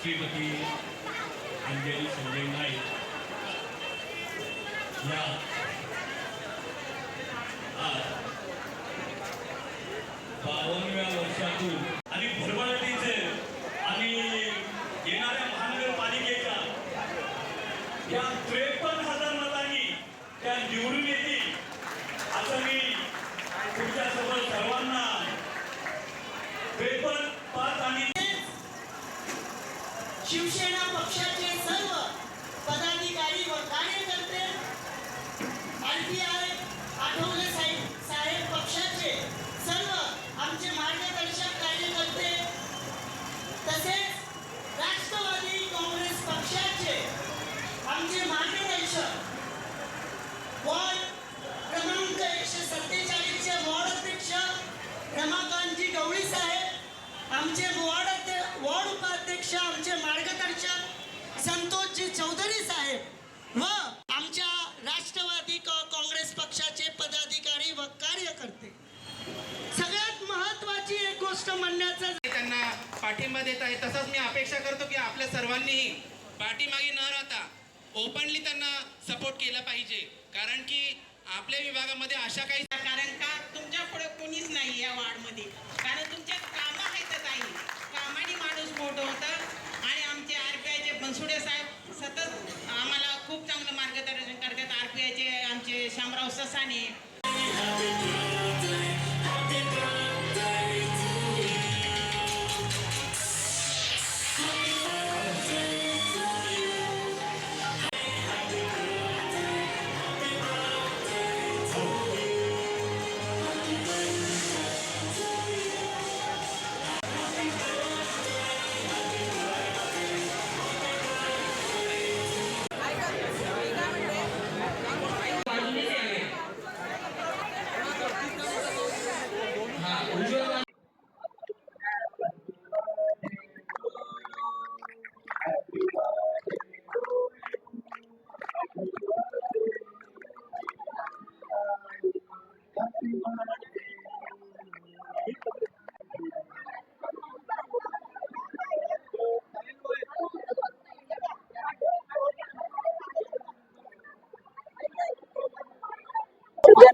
श्रीमती अंजली संजय नाईक या आज बावनव्या वर्षातून पेपर पाच आणि शिवसेना पक्षाचे सर्व पदाधिकारी व कार्यकर्ते आरपीआय आठवले साहेब साहेब पक्षाचे सर्व आमचे मार्गदर्शक कार्यकर्ते तसेच राष्ट्रवादी काँग्रेस पक्षाचे आमचे मार्गदर्शक वॉर्ड क्रमांक एकशे सत्तेचाळीसचे वॉर्ड अध्यक्ष रमाकांतजी गवळी साहेब आमचे वॉर्ड अध्य- वॉर्ड उपाध्यक्ष आमचे मार्गदर्शक संतोषजी चौधरी साहेब व आमच्या राष्ट्रवादी काँग्रेस पक्षाचे पदाधिकारी व कार्यकर्ते. सगळ्यात महत्वाची एक गोष्ट म्हणण्याचं त्यांना पाठिंबा देत आहे तसंच मी अपेक्षा करतो की आपल्या सर्वांनीही पाठीमागे न राहता ओपनली त्यांना सपोर्ट केला पाहिजे. कारण की आपल्या विभागामध्ये अशा काही कारण का? Sunny.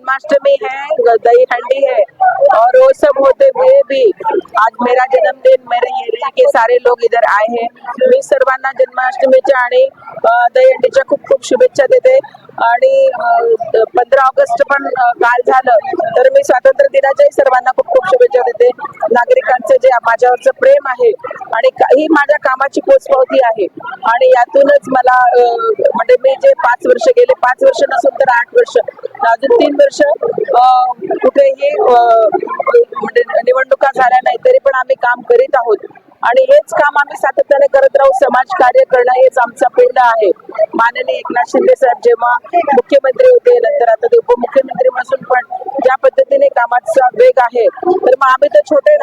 जन्माष्टमी है दही हंडी है। और वो सब होते हुए भी। आज मेरा जन्मदिन मेरे एरिया के सारे लोग इधर आए हैं। मी सर्वांना जन्माष्टमीच्या आणि दहीहंडीच्या खूप खूप शुभेच्छा देते. आणि पंधरा ऑगस्ट पण काल झालं तर मी स्वातंत्र्य दिनाच्याही सर्वांना खूप खूप शुभेच्छा देते. नागरिकांचं जे माझ्यावरचं प्रेम आहे आणि ही माझ्या कामाची पोचपावती आहे. आणि यातूनच मला म्हणजे मी जे पाच वर्ष गेले पाच वर्ष नसून तर आठ वर्ष अजून तीन वर्ष कुठेही म्हणजे निवडणुका झाल्या नाही तरी पण आम्ही काम करीत आहोत. आणि हेच काम आम्ही सातत्याने करत राहू. समाज कार्य करणं हेच आमचा पिंड आहे. माननीय एकनाथ शिंदे साहेब जेव्हा मुख्यमंत्री होते नंतर आता ते उपमुख्यमंत्री बसून पण ज्या पद्धतीने कामाचा वेग आहे तर मग आम्ही तर छोटे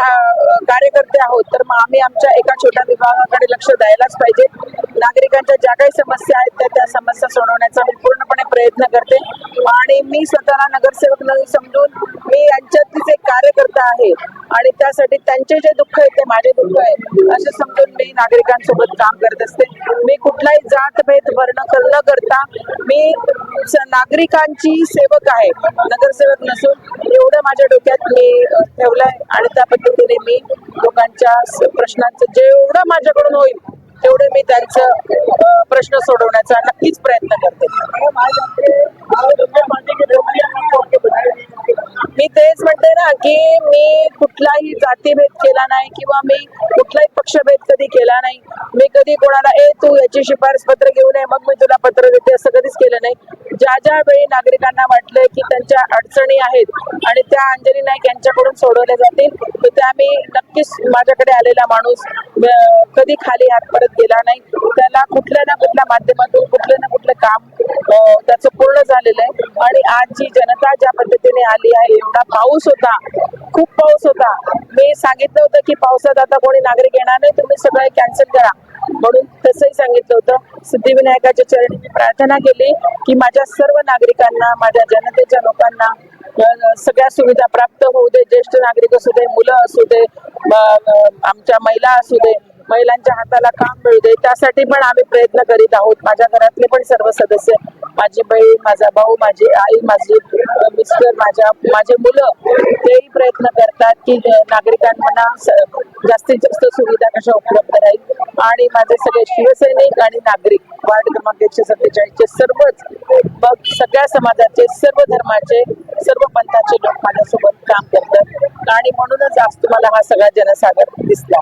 कार्यकर्ते आहोत. तर मग आम्ही आमच्या एका छोट्या विभागाकडे लक्ष द्यायलाच पाहिजे. नागरिकांच्या ज्या काही समस्या आहेत त्या त्या समस्या सोडवण्याचा मी प्रयत्न करते. आणि मी स्वतःला नगरसेवक नाही समजून मी यांच्यातलीच एक कार्यकर्ता आहे. आणि त्यासाठी त्यांचे जे दुःख आहे ते माझे दुःख आहे असं समजून मी नागरिकांसोबत काम करत असते. मी कुठलाही जात भेद वर्ण न करता मी नागरिकांची सेवक आहे. नगरसेवक नसून एवढं माझ्या डोक्यात मी ठेवलंय. आणि त्या पद्धतीने मी लोकांच्या प्रश्नांचं जेवढं माझ्याकडून होईल तेवढे मी त्यांचं प्रश्न सोडवण्याचा नक्कीच प्रयत्न करते. मी तेच म्हणते ना की मी कुठलाही जातीभेद केला नाही किंवा मी कुठलाही पक्षभेद कधी केला नाही. मी कधी कोणाला ए तू याची शिफारस पत्र घेऊन ये मग मी तुला पत्र देते असं कधीच केलं नाही. ज्या ज्या वेळी नागरिकांना वाटलं की त्यांच्या अडचणी आहेत आणि त्या अंजली नाईक यांच्याकडून सोडवल्या जातील तर त्या मी नक्कीच माझ्याकडे आलेला माणूस कधी खाली हात परत गेला नाही. त्याला कुठल्या ना कुठल्या माध्यमातून कुठलं ना कुठलं काम त्याचं पूर्ण झालेलं आहे. आणि आज जी जनता ज्या पद्धतीने आली आहे एवढा पाऊस होता खूप पाऊस होता. मी सांगितलं होतं की पावसात आता कोणी नागरिक येणार नाही तुम्ही सगळे कॅन्सल करा. म्हणून तसंही सांगितलं होतं. सिद्धिविनायकाच्या चरणी मी प्रार्थना केली की माझ्या सर्व नागरिकांना माझ्या जनतेच्या लोकांना सगळ्या सुविधा प्राप्त होऊ दे. ज्येष्ठ नागरिक असू दे मुलं असू दे आमच्या महिला असू दे महिलांच्या हाताला काम मिळू दे. त्यासाठी पण आम्ही प्रयत्न करीत आहोत. माझ्या घरातले पण सर्व सदस्य माझी बहीण माझा भाऊ माझी आई माझी मिस्टर माझ्या माझे मुलं तेही प्रयत्न करतात की नागरिकांना स- जास्तीत जास्त सुविधा कशा उपलब्ध राहील. आणि माझे सगळे शिवसैनिक आणि नागरिक वार्ड क्रमांक एकशे सत्तेचाळीसचे सर्वच मग सगळ्या समाजाचे सर्व धर्माचे सर्व पंथाचे लोक माझ्यासोबत काम करतात. आणि म्हणूनच आज तुम्हाला हा सगळा जनसागर दिसला.